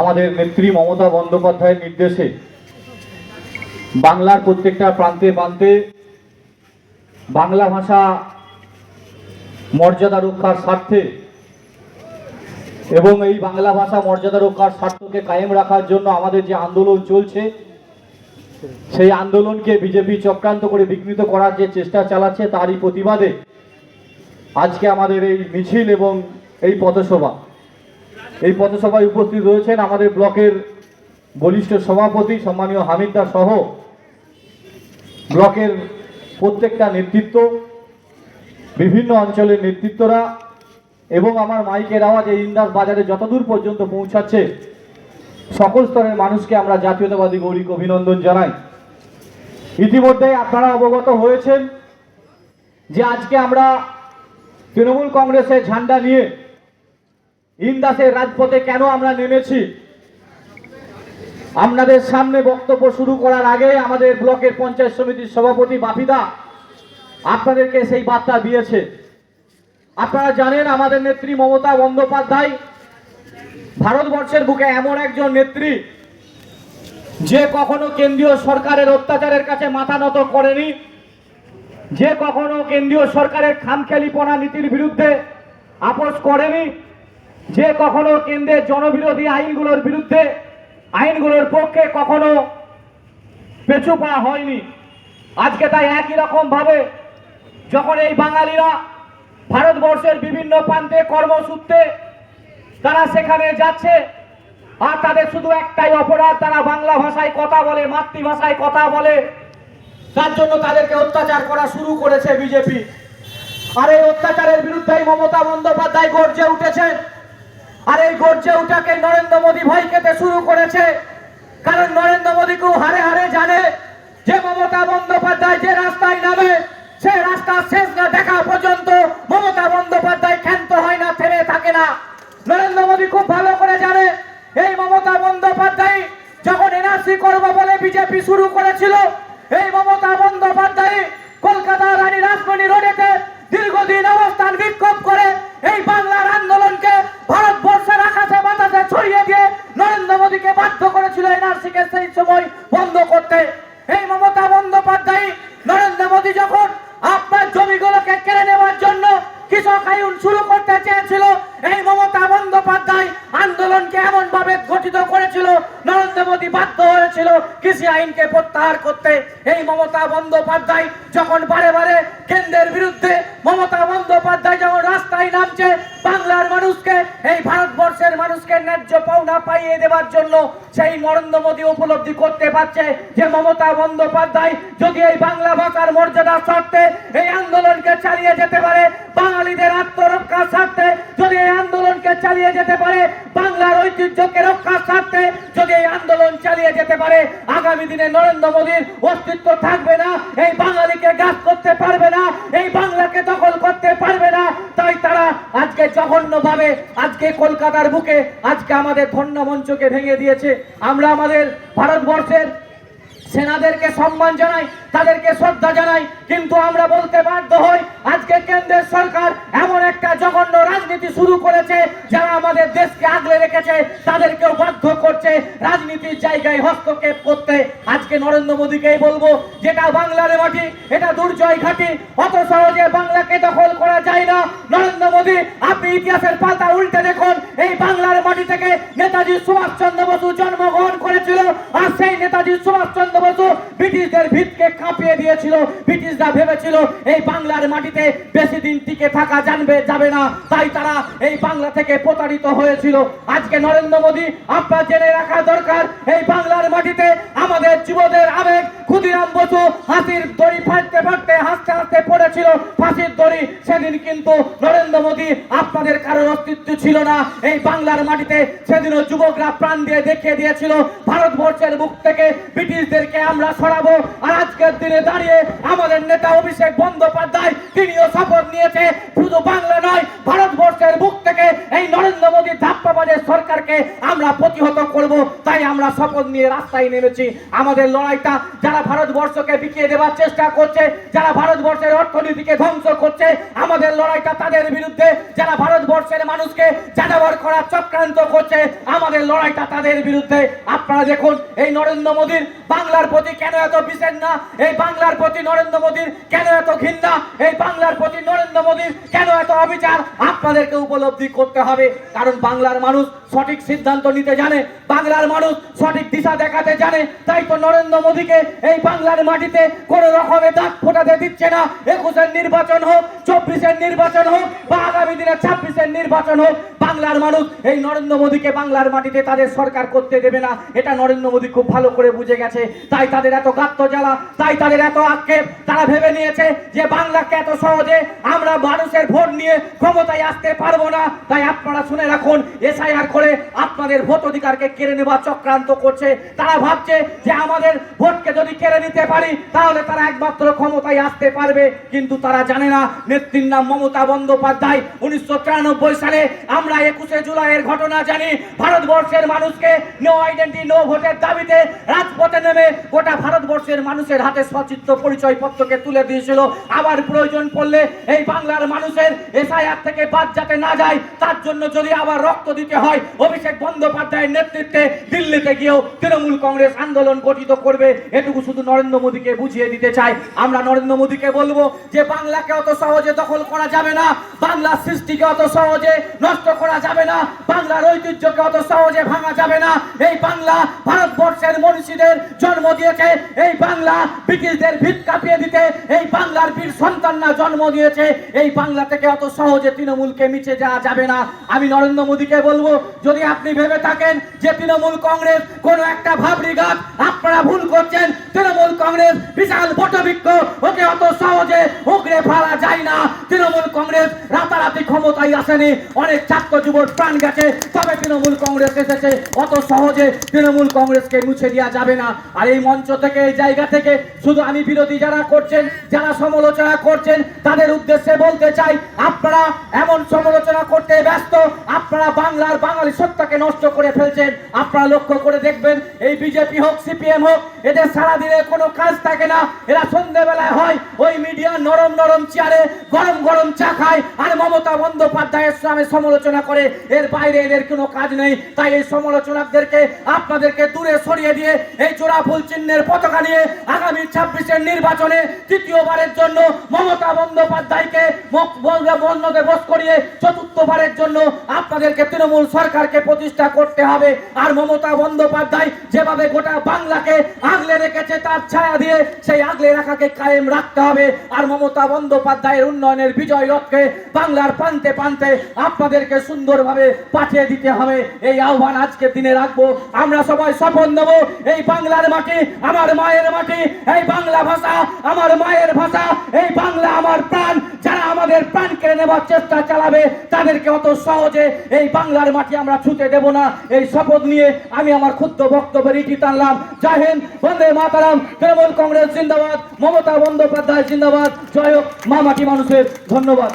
আমাদের নেত্রী মমতা বন্দ্যোপাধ্যায়ের নির্দেশে বাংলার প্রত্যেকটা প্রান্তে প্রান্তে বাংলা ভাষা মর্যাদা রক্ষার স্বার্থে এবং এই বাংলা ভাষা মর্যাদা রক্ষার স্বার্থকে কায়েম রাখার জন্য আমাদের যে আন্দোলন চলছে, সেই আন্দোলনকে বিজেপি চক্রান্ত করে বিঘ্নিত করার যে চেষ্টা চালাচ্ছে, তারই প্রতিবাদে আজকে আমাদের এই মিছিল এবং এই পথসভা। এই পথসভায় উপস্থিত রয়েছেন আমাদের ব্লকের বলিষ্ঠ সভাপতি সম্মানীয় হামিদদা সহ ব্লকের প্রত্যেকটা নেতৃত্ব, বিভিন্ন অঞ্চলের নেতৃত্বরা এবং আমার মাইকের আওয়াজ এই ইন্দাস বাজারে যতদূর পর্যন্ত পৌঁছাচ্ছে, সকল স্তরের মানুষকে আমরা জাতীয়তাবাদী গৌরিক অভিনন্দন জানাই। ইতিমধ্যে আপনারা অবগত হয়েছেন যে আজকে আমরা তৃণমূল কংগ্রেসের ঝান্ডা নিয়ে ইন্দাসের রাজপথে কেন আমরা নেমেছি? আপনাদের সামনে বক্তব্য শুরু করার আগে আমাদের ব্লকের পঞ্চায়েত সমিতির সভাপতি বাপিদা আপনাদেরকে সেই বার্তা দিয়েছে। আপনারা জানেন আমাদের নেত্রী মমতা বন্দ্যোপাধ্যায় ভারতবর্ষের বুকে এমন একজন নেত্রী যে কখনো কেন্দ্রীয় সরকারের অত্যাচারের কাছে মাথা নত করেনি, যে কখনো কেন্দ্রীয় সরকারের খামখেয়ালিপনা নীতির বিরুদ্ধে আপোষ করেনি যে কখনো কেন্দ্রের জনবিরোধী আইনগুলোর বিরুদ্ধে, আইনগুলোর পক্ষে কখনো পেছু পা হয়নি। আজকে তাই একই রকম ভাবে যখন এই বাঙালিরা ভারতবর্ষের বিভিন্ন প্রান্তে কর্মসূত্রে তারা সেখানে যাচ্ছে, আর তাদের শুধু একটাই অপরাধ, তারা বাংলা ভাষায় কথা বলে, মাতৃভাষায় কথা বলে, তার জন্য তাদেরকে অত্যাচার করা শুরু করেছে বিজেপি। আর এই অত্যাচারের বিরুদ্ধেই মমতা বন্দ্যোপাধ্যায় গর্জে উঠেছেন। আর এই গর্জে উঠাকে নরেন্দ্র মোদী ভয় খেতে শুরু করেছে। কারণ নরেন্দ্র মোদীকেও হারে হারে জানে যে মমতা বন্দ্যোপাধ্যায় যে রাস্তায় নামে, সে রাস্তা শেষ না দেখা পর্যন্ত মমতা বন্দ্যোপাধ্যায় ক্ষান্ত হয় না থেমে থাকে না নরেন্দ্র মোদী খুব ভালো করে জানে এই মমতা বন্দ্যোপাধ্যায় যখন এনআরসি করব বলে বিজেপি শুরু করেছিল এই মমতা বন্দ্যোপাধ্যায় কলকাতা রানী রাসমণি রোডেতে দীর্ঘদিন অবস্থান বিক্ষোভ করে এই বাংলার আন্দোলনকে ভারতবর্ষের আকাশে বাতাসে ছড়িয়ে দিয়ে নরেন্দ্র মোদীকে বাধ্য করেছিল এনআরসিকে সেই সময় বন্ধ করতে এই মমতা বন্দ্যোপাধ্যায় নরেন্দ্র মোদী যখন আপনার জমিগুলোকে কেড়ে নেওয়ার জন্য কৃষক আইন শুরু করতে চেয়েছিল এই মমতা বন্দ্যোপাধ্যায় আন্দোলনকে এমন ভাবে গঠিত করেছিল নরেন্দ্র মোদী বাধ্য হয়েছিল কৃষি প্রত্যাহার করতে এই মমতা বন্দ্যোপাধ্যায় যখন বারে বারে কেন্দ্রের বিরুদ্ধে মমতা বন্দ্যোপাধ্যায় যখন রাস্তায় নামছে, বাংলার মানুষকে, এই ভারতবর্ষের মানুষকে ন্যায্য পাওনা পাইয়ে দেওয়ার জন্য সেই নরেন্দ্র মোদী উপলব্ধি করতে পারছে যে মমতা বন্দ্যোপাধ্যায় যদি এই বাংলা ভাষার মর্যাদার স্বার্থে এই আন্দোলনকে চালিয়ে যেতে পারে, বাঙালিদের আত্মরক্ষার স্বার্থে যদি এই আন্দোলনকে চালিয়ে যেতে পারে বাংলার ঐতিহ্যকে রক্ষার স্বার্থে যদি এই আন্দোলন চালিয়ে যেতে পারে, আগামী দিনে নরেন্দ্র মোদীর অস্তিত্ব থাকবে না, এই বাঙালিকে গাছ করতে পারবে না, এই বাংলাকে দখল করতে পারবে না, তাই তারা আজকে জঘন্য ভাবে আজকে কলকাতার বুকে, আজকে আমাদের ধন্য মঞ্চকে ভেঙে দিয়েছে। আমরা আমাদের ভারতবর্ষের সেনাদেরকে সম্মান জানাই, তাদেরকে শ্রদ্ধা জানাই, কিন্তু আমরা বলতে বাধ্য হই, আজকে কেন্দ্রের সরকার এমন একটা করেছে, যারা আমাদের দেশকে আগলে রেখেছে, তাদেরকেও বাধ্য করছে রাজনীতির জায়গায় হস্তক্ষেপ করতে। আজকে নরেন্দ্র মোদীকেই বলব, যেটা বাংলার মাটি, এটা দুর্জয় ঘাটি, অত সহজে বাংলাকে দখল করা যায় না। নরেন্দ্র মোদী, আপনি ইতিহাসের পাতা উল্টে দেখুন, এই বাংলার মাটি থেকে নেতাজি সুভাষচন্দ্র বসু জন্মগ্রহণ করেছিল, আর সেই নেতাজি সুভাষচন্দ্র বসু ব্রিটিশদের ভিতকে কাঁপিয়ে দিয়েছিল, ব্রিটিশরা ভেবেছিল এই বাংলার মাটিতে বেশি দিন টিকে থাকা জানবে, যাবে না। তাই তারা এই বাংলা থেকে প্রতারিত হয়েছিল। আজকে নরেন্দ্র মোদী আপনার জেনে রাখা দরকার, এই বাংলার মাটিতে আমাদের যুবদের আবেগ, ক্ষুদিরাম বসু হাসির দড়ি ফাটতে ফাটতে হাসতে হাসতে পড়েছিল, ফাঁসির দড়ি সেদিন কিন্তু নরেন্দ্র মোদী আপনাদের কারোর অস্তিত্ব ছিল না। এই বাংলার মাটিতে সেদিনও যুবকরা প্রাণ দিয়ে দেখিয়ে দিয়েছিল, ভারতবর্ষের মুখ থেকে ব্রিটিশদেরকে আমরা সরাবো। আর আজকের দিনে দাঁড়িয়ে আমাদের নেতা অভিষেক বন্দ্যোপাধ্যায়, তিনিও শপথ নিয়েছে, শুধু বাংলা নয়, ভারতবর্ষের বুক থেকে এই নরেন্দ্র মোদী ধাপ্পাবাজের সরকারকে আমরা প্রতিহত করব, তাই আমরা শপথ নিয়ে রাস্তায় নেমেছি। আমাদের লড়াইটা যারা ভারতবর্ষকে বিকিয়ে দেওয়ার চেষ্টা করছে, যারা ভারতবর্ষের অর্থনীতিকে ধ্বংস করছে, আমাদের লড়াইটা তাদের বিরুদ্ধে, যারা ভারতবর্ষের মানুষকে জানাবার করার চক্রান্ত করছে, আমাদের লড়াইটা তাদের বিরুদ্ধে। আপনারা দেখুন, এই নরেন্দ্র মোদীর বাংলার প্রতি কেন এত বিশেষ না? এই বাংলার প্রতি নরেন্দ্র মোদীর কেন এত ঘৃণা? এই বাংলার প্রতি নরেন্দ্র মোদীর কেন এত অবিচার? আপনাদেরকে উপলব্ধি করতে হবে, কারণ বাংলার মানুষ সঠিক সিদ্ধান্ত নিতে জানে। বাংলার মানুষ সঠিক দিশা দেখাতে জানে, তাই তো নরেন্দ্র মোদীকে এই বাংলার মাটিতে কোনো রকমে দাঁত ফোটাতে দিচ্ছে না। একুশের নির্বাচন হোক, চব্বিশের নির্বাচন হোক, বা আগামী দিনে ছাব্বিশের নির্বাচন হোক, বাংলার মানুষ এই নরেন্দ্র মোদীকে বাংলার মাটিতে তাদের সরকার করতে দেবে না। এটা নরেন্দ্র মোদী খুব ভালো করে বুঝে গেছে। তাই তাদের এত গাত্ত জ্বালা, তাই তাদের এত আক্ষেপ, তারা ভেবে নিয়েছে যে বাংলাকে এত সহজে আমরা মানুষের ভোট নিয়ে ক্ষমতায় আসতে পারব না। তাই আপনারা শুনে রাখুন, এসআইআর করে আপনাদের ভোট অধিকারকে কেড়ে নেবার চক্রান্ত করছে। তারা ভাবছে যে আমাদের ভোটকে যদি কেড়ে নিতে পারি, তাহলে তারা একমাত্র ক্ষমতায় আসতে পারবে। কিন্তু তারা জানে না, নেত্রীর নাম মমতা বন্দ্যোপাধ্যায়। উনিশশো তিরানব্বই সালে আমরা একুশে জুলাইয়ের ঘটনা জানি। ভারতবর্ষের মানুষকে নো আইডেন্টি নো ভোটের দাবিতে গোটা ভারতবর্ষের মানুষের হাতে সচিত্র পরিচয় পত্রকে তুলে দিয়েছিল। আবার প্রয়োজন পড়লে এই বাংলার মানুষের এসআইআর থেকে বাদ যাতে না যায়, তার জন্য যদি আবার রক্ত দিতে হয়, অভিষেক বন্দ্যোপাধ্যায়ের নেতৃত্বে দিল্লিতে গিয়েও তৃণমূল কংগ্রেস আন্দোলন গঠিত করবে। এটুকু শুধু নরেন্দ্র মোদীকে বুঝিয়ে দিতে চাই। আমরা নরেন্দ্র মোদীকে বলব যে, বাংলাকে অত সহজে দখল করা যাবে না। বাংলার সৃষ্টিকে অত সহজে নষ্ট করা যাবে না। বাংলার ঐতিহ্যকে অত সহজে ভাঙা যাবে না। এই বাংলা ভারতবর্ষের মনীষীদের জন্ম দিয়েছে। এই বাংলা ব্রিটিশদের ভিত কাঁপিয়ে দিতে, এই বাংলার বীর সন্তানরা জন্ম দিয়েছে, এই বাংলা থেকে অত সহজে তৃণমূলকে মিছে যাওয়া যাবে না। আমি নরেন্দ্র মোদীকে বলব, যদি আপনি ভেবে থাকেন যে তৃণমূল কংগ্রেস কোনো একটা ভাবরি গাছ আপনারা ভুল করছেন। তৃণমূল কংগ্রেস বিশাল বটবৃক্ষ ওকে অত সহজে উগড়ে ফেলা যায় না তৃণমূল কংগ্রেস রাতারাতি ক্ষমতায় আসেনি। অনেক ছাত্র যুবক প্রাণ গেছে, তবে তৃণমূল কংগ্রেস এসেছে। অত সহজে তৃণমূল কংগ্রেসকে মুছে দেওয়া যাবে না। আর এই মঞ্চ থেকে, এই জায়গা থেকে শুধু আমি বিরোধী যারা করছেন, যারা সমালোচনা করছেন, তাদের উদ্দেশ্যে বলতে চাই, আপনারা এমন সমালোচনা করতে ব্যস্ত, আপনারা বাংলার বাঙালি সত্তাকে নষ্ট করে ফেলছেন। আপনারা লক্ষ্য করে দেখবেন, এই বিজেপি হোক, সিপিএম হোক এদের সারাদিনে কোনো কাজ থাকে না। এরা সন্ধ্যেবেলায় হয়, ওই মিডিয়া নরম নরম চেয়ারে গরম গরম চা খায় আর মমতা বন্দ্যোপাধ্যায়ের সামনে সমালোচনা করে। এর বাইরে এদের কোনো কাজ নেই। তাই এই সমালোচনাদেরকে আপনাদেরকে দূরে সরিয়ে দিয়ে এই চোরা ফুল চিহ্নের পতাকা নিয়ে আগামী ছাব্বিশের নির্বাচনে তৃতীয়বারের জন্য মমতা বন্দ্যোপাধ্যায়কে বন্ধতে বস করিয়ে চতুর্থবারের জন্য আপনাদেরকে তৃণমূল সরকারকে প্রতিষ্ঠা করতে হবে। আর মমতা বন্দ্যোপাধ্যায় যেভাবে গোটা বাংলাকে আগলে রেখেছে তার ছায়া দিয়ে সেই আগলে রাখাকে কায়েম রাখতে হবে। আর মমতা বন্দ্যোপাধ্যায়ের উন্নয়নের বিজয় রথকে বাংলার প্রান্তে প্রান্তে আপনাদেরকে সুন্দরভাবে পাঠিয়ে দিতে হবে। এই আহ্বান আজকে দিনে রাখব। আমরা সবাই শপথ নেব, এই বাংলার মাটি আমার মায়ের মাটি, এই বাংলা ভাষা আমার মায়ের ভাষা, এই বাংলা আমার প্রাণ। যারা আমাদের কেড়ে নেবার চেষ্টা চালাবে, তাদেরকে অত সহজে এই বাংলার মাটি আমরা ছুতে দেব না। এই শপথ নিয়ে আমি আমার ক্ষুদ্র বক্তব্যের ইটি টানলাম। জয় হিন্দ, বন্দে মাতারাম। তৃণমূল কংগ্রেস জিন্দাবাদ, মমতা বন্দ্যোপাধ্যায় জিন্দাবাদ। জয় হোক, মা মাটি মানুষের ধন্যবাদ।